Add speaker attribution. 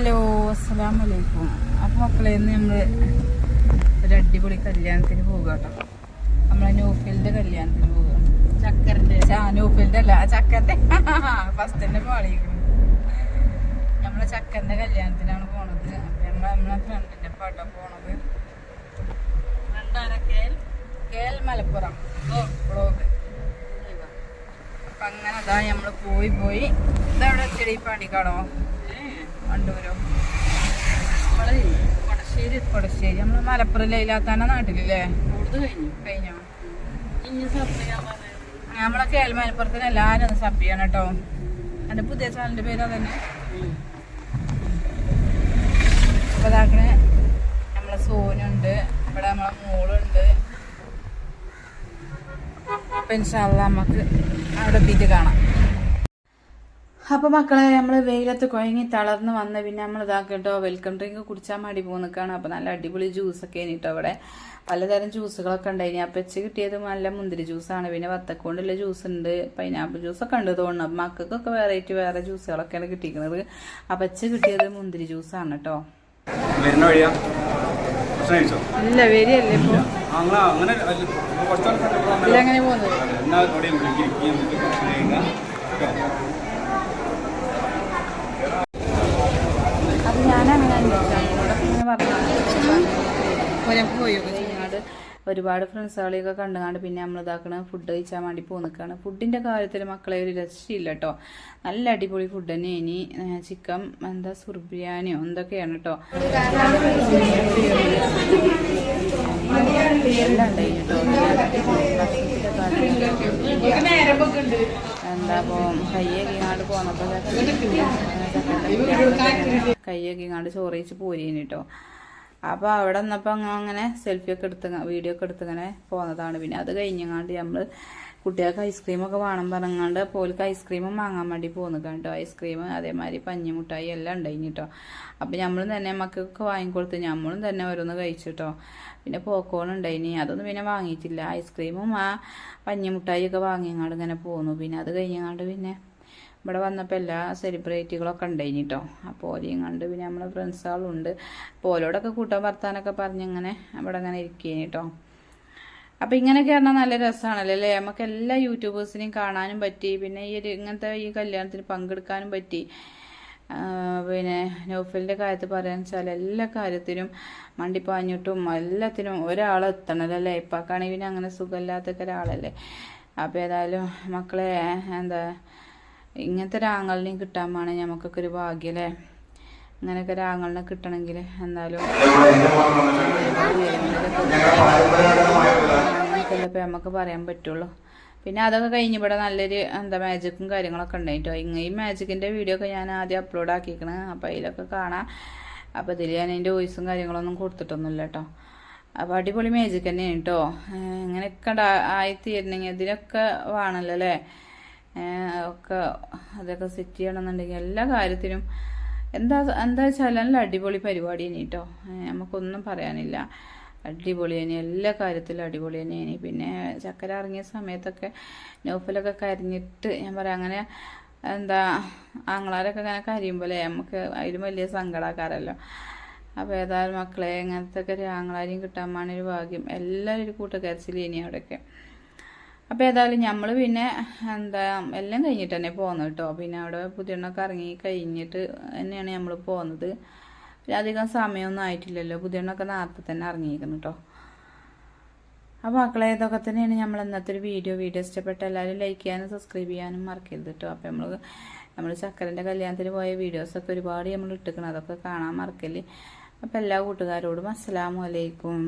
Speaker 1: Hello അസ്സാം വലൈക്കും അപ്പോൾ മക്കളെ ഇന്ന് നമ്മൾ ഒരു അടിപൊളി കല്യാണത്തിന് പോകുക കേട്ടോ. നമ്മളെ ന്യൂഫീൽഡ് കല്യാണത്തിന് പോകുക
Speaker 2: ആ
Speaker 1: ന്യൂഫീൽഡ് അല്ല ചക്കന്റെ ഫസ്റ്റിന്റെ പാളിക്കുന്നു നമ്മളെ ചക്കന്റെ കല്യാണത്തിനാണ് പോണത്. അപ്പം നമ്മളെ നമ്മളെ ഫ്രണ്ടിന്റെ പാട്ടോ പോണത്. കേൽ മലപ്പുറം. ബ്ലോഗ് അപ്പൊ അങ്ങനെ അതാ നമ്മൾ പോയി പോയി. ഇതവിടെ ചെടി പാടിക്കാണോ വണ്ടൂരോ
Speaker 2: നമ്മൾ കൊടശ്ശേരി
Speaker 1: കൊടശ്ശേരി. നമ്മൾ മലപ്പുറം ലൈലാത്താന നാട്ടിലില്ലേ?
Speaker 2: കഴിഞ്ഞു.
Speaker 1: കഴിഞ്ഞോ?
Speaker 2: ഇനി സബ് ചെയ്യാൻ പറഞ്ഞു
Speaker 1: നമ്മളെ കേൾ മലപ്പുറത്തിന് എല്ലാരും ഒന്ന് സബ് ചെയ്യണം കേട്ടോ. എന്റെ പുതിയ ചാനലിന്റെ പേര് അതന്നെ. അപ്പൊ ഇതാക്കണ. നമ്മളെ സോനുണ്ട്. ഇവിടെ നമ്മളെ മോളുണ്ട്. അപ്പൊ ഇൻഷാല്ല നമുക്ക് അവിടെ എത്തിയിട്ട് കാണാം. അപ്പൊ മക്കളെ നമ്മൾ വെയിലത്ത് കുഴങ്ങി തളർന്ന് വന്ന് പിന്നെ നമ്മൾ ഇതാക്കട്ടോ വെൽക്കം ഡ്രിങ്ക് കുടിച്ചാൽ മടി പോന്നിക്കാണ് അപ്പൊ നല്ല അടിപൊളി ജ്യൂസൊക്കെ ആയിട്ടോ അവിടെ പലതരം ജ്യൂസുകളൊക്കെ ഉണ്ടായിനി. അപ്പൊ എച്ച് കിട്ടിയത് നല്ല മുന്തിരി ജ്യൂസാണ് പിന്നെ വത്തക്കൊണ്ടുള്ള ജ്യൂസ് ഉണ്ട്. പൈനാപ്പിൾ ജ്യൂസൊക്കെ ഉണ്ട് തോന്നുന്നു. അപ്പൊ മക്കൾക്കൊക്കെ വെറൈറ്റി വേറെ ജ്യൂസുകളൊക്കെയാണ് കിട്ടിയിരിക്കുന്നത്. അപ്പൊ എച്ച് കിട്ടിയത് മുന്തിരി ജ്യൂസാണ് കേട്ടോ ഇല്ല വരികയല്ലേ ഇപ്പൊ?
Speaker 3: അങ്ങനെ. അങ്ങനെ അല്ല, ഇപ്പൊ കുറച്ച് ആൾക്കാർ ഇവിടെ വന്നല്ലോ.
Speaker 1: ഇതിലെങ്ങനെ പോകുന്നത്
Speaker 3: എന്നാ ഇവിടെ വിളിച്ചിരിക്കുകയും നമുക്ക് ഭക്ഷണം കഴിക്കാം കേട്ടോ
Speaker 1: അത് ഞാനങ്ങനെ അന്വേഷിച്ചാണ് എന്നോടൊക്കെ ഇങ്ങനെ ഒരുപാട് ഫ്രണ്ട്സുകളെയൊക്കെ കണ്ടുകാണ്ട് പിന്നെ നമ്മൾ ഇതാക്കണ ഫുഡ് കഴിച്ചാൽ വേണ്ടി പോ നിൽക്കുകയാണ് ഫുഡിന്റെ കാര്യത്തിൽ മക്കളെ ഒരു രക്ഷയില്ല കേട്ടോ നല്ല അടിപൊളി ഫുഡ് തന്നെ. ഇനി ചിക്കൻ എന്താ സുർബിയാനിയോ എന്തൊക്കെയാണ് കേട്ടോ എല്ലാം ഉണ്ടായി കേട്ടോ പോന്നപ്പോ കയ്യൊക്കെ കയ്യേക്കിങ്ങാണ്ട് പോന്നപ്പോൾ കയ്യേക്കിങ്ങാണ്ട് ചോറ് പോരേന് അപ്പോൾ അവിടെ നിന്നപ്പോൾ അങ്ങനെ സെൽഫി ഒക്കെ എടുത്ത് വീഡിയോ ഒക്കെ എടുത്തിങ്ങനെ പോന്നതാണ്. പിന്നെ അത് കഴിഞ്ഞങ്ങാണ്ട് നമ്മൾ കുട്ടികൾക്ക് ഐസ്ക്രീമൊക്കെ വേണം പറഞ്ഞാണ്ട് പോലിക്ക് ഐസ്ക്രീമും വാങ്ങാൻ വേണ്ടി പോന്നു കേട്ടോ ഐസ്ക്രീം അതേമാതിരി പഞ്ഞിമുട്ടായി എല്ലാം ഉണ്ടായിന് കേട്ടോ അപ്പം നമ്മളും തന്നെ മക്കൾക്ക് വാങ്ങിക്കൊടുത്ത് നമ്മളും തന്നെ ഓരോന്ന് കഴിച്ചു കഴിച്ചിട്ടോ. പിന്നെ പോക്കോൺ ഉണ്ടായിനി അതൊന്നും പിന്നെ വാങ്ങിയിട്ടില്ല. ഐസ്ക്രീമും ആ പഞ്ഞിമുട്ടായി ഒക്കെ വാങ്ങിയങ്ങാണ്ട് ഇങ്ങനെ പോന്നു. പിന്നെ അത് കഴിഞ്ഞങ്ങാണ്ട് പിന്നെ ഇവിടെ വന്നപ്പോൾ എല്ലാ സെലിബ്രിറ്റികളൊക്കെ ഉണ്ടായിനി കേട്ടോ അപ്പോൾ ഓരെയും കണ്ട് പിന്നെ നമ്മളെ ഫ്രണ്ട്സുകളുണ്ട് അപ്പോൾ ഓലോടൊക്കെ കൂട്ടാൻ വർത്താനൊക്കെ പറഞ്ഞിങ്ങനെ അവിടെ അങ്ങനെ ഇരിക്കുകയാണ് കേട്ടോ അപ്പം ഇങ്ങനെയൊക്കെ പറഞ്ഞാൽ നല്ല രസമാണല്ലോ അല്ലേ? നമുക്ക് എല്ലാ യൂട്യൂബേഴ്സിനെയും കാണാനും പറ്റി. പിന്നെ ഈ ഒരു ഇങ്ങനത്തെ ഈ കല്യാണത്തിന് പങ്കെടുക്കാനും പറ്റി. പിന്നെ നൗഫലിന്റെ കാര്യത്തിൽ പറയാന്ന് വെച്ചാൽ എല്ലാ കാര്യത്തിനും മണ്ടിപ്പാഞ്ഞിട്ടും എല്ലാത്തിനും ഒരാൾ എത്തണല്ലോ അല്ലേ? ഇപ്പാക്കാണെങ്കിൽ പിന്നെ അങ്ങനെ സുഖമില്ലാത്തൊക്കെ ഒരാളല്ലേ? അപ്പോൾ ഏതായാലും മക്കളെ എന്താ ഇങ്ങനത്തെ ഒരാങ്ങളിനെയും കിട്ടാൻ വേണേ നമുക്കൊക്കെ ഒരു ഭാഗ്യം അല്ലേ അങ്ങനെയൊക്കെ ഒരാങ്ങളിനെ കിട്ടണമെങ്കിൽ എന്തായാലും അങ്ങനെയൊക്കെ നമുക്ക് പറയാൻ പറ്റുള്ളൂ. പിന്നെ അതൊക്കെ കഴിഞ്ഞ് ഇവിടെ നല്ലൊരു എന്താ മാജിക്കും കാര്യങ്ങളൊക്കെ ഉണ്ടായിട്ടോ ഇങ്ങനെ ഈ മാജിക്കിന്റെ വീഡിയോ ഒക്കെ ഞാൻ ആദ്യം അപ്ലോഡ് ആക്കിയിരിക്കണ അപ്പോൾ അതിലൊക്കെ കാണാം. അപ്പോൾ ഇതിൽ ഞാൻ അതിന്റെ വോയിസും കാര്യങ്ങളൊന്നും കൊടുത്തിട്ടൊന്നുമില്ല കേട്ടോ. അപ്പോൾ അടിപൊളി മാജിക് തന്നെയാണ് കേട്ടോ. ഇങ്ങനെയൊക്കെ ആയിത്തീരണെങ്കിൽ ഇതിനൊക്കെ വേണമല്ലോ അല്ലേ? ഒക്കെ അതൊക്കെ സെറ്റ് ചെയ്യണമെന്നുണ്ടെങ്കിൽ എല്ലാ കാര്യത്തിനും എന്താ എന്താ വെച്ചാൽ നല്ല അടിപൊളി പരിപാടി തന്നെ കേട്ടോ നമുക്കൊന്നും പറയാനില്ല. അടിപൊളി തന്നെ എല്ലാ കാര്യത്തിലും അടിപൊളി തന്നെ ഇനി പിന്നെ ചക്കര ഇറങ്ങിയ സമയത്തൊക്കെ നോഫലൊക്കെ കരിഞ്ഞിട്ട് ഞാൻ പറയാം അങ്ങനെ എന്താ ആങ്ങളാരൊക്കെ അങ്ങനെ കരിയുമ്പോൾ നമുക്ക് അതിലും വലിയ സങ്കടാക്കാരല്ലോ. അപ്പോൾ ഏതായാലും മക്കളെ ഇങ്ങനത്തെ ഒക്കെ ഒരു ആങ്ങളാരെയും കിട്ടാൻ ഒരു ഭാഗ്യം. എല്ലാവരും ഒരു കൂട്ടക്കരച്ചിലേനി അവിടെയൊക്കെ. അപ്പോൾ ഏതായാലും നമ്മൾ പിന്നെ എന്താ എല്ലാം കഴിഞ്ഞിട്ട് തന്നെ പോകുന്നത് കേട്ടോ. പിന്നെ അവിടെ പുതിയണ്ണൊക്കെ ഇറങ്ങി കഴിഞ്ഞിട്ട് തന്നെയാണ് നമ്മൾ പോകുന്നത് അധികം സമയമൊന്നും ആയിട്ടില്ലല്ലോ. പുതിയണ്ണൊക്കെ നേരത്തെ തന്നെ ഇറങ്ങിയിരിക്കുന്നു കേട്ടോ. അപ്പോൾ മക്കളെ ഇതൊക്കെ തന്നെയാണ് നമ്മൾ ഇന്നത്തെ ഒരു വീഡിയോ. വീഡിയോ ഇഷ്ടപ്പെട്ട എല്ലാവരും ലൈക്ക് ചെയ്യാനും സബ്സ്ക്രൈബ് ചെയ്യാനും മറക്കരുത് കേട്ടോ. അപ്പോൾ നമ്മൾ നമ്മൾ ചക്കരന്റെ കല്യാണത്തിന് പോയ വീഡിയോസൊക്കെ ഒരുപാട് നമ്മൾ ഇട്ടിക്കണം അതൊക്കെ കാണാൻ മറക്കൽ. അപ്പോൾ എല്ലാ കൂട്ടുകാരോടും അസ്സലാമു അലൈക്കും.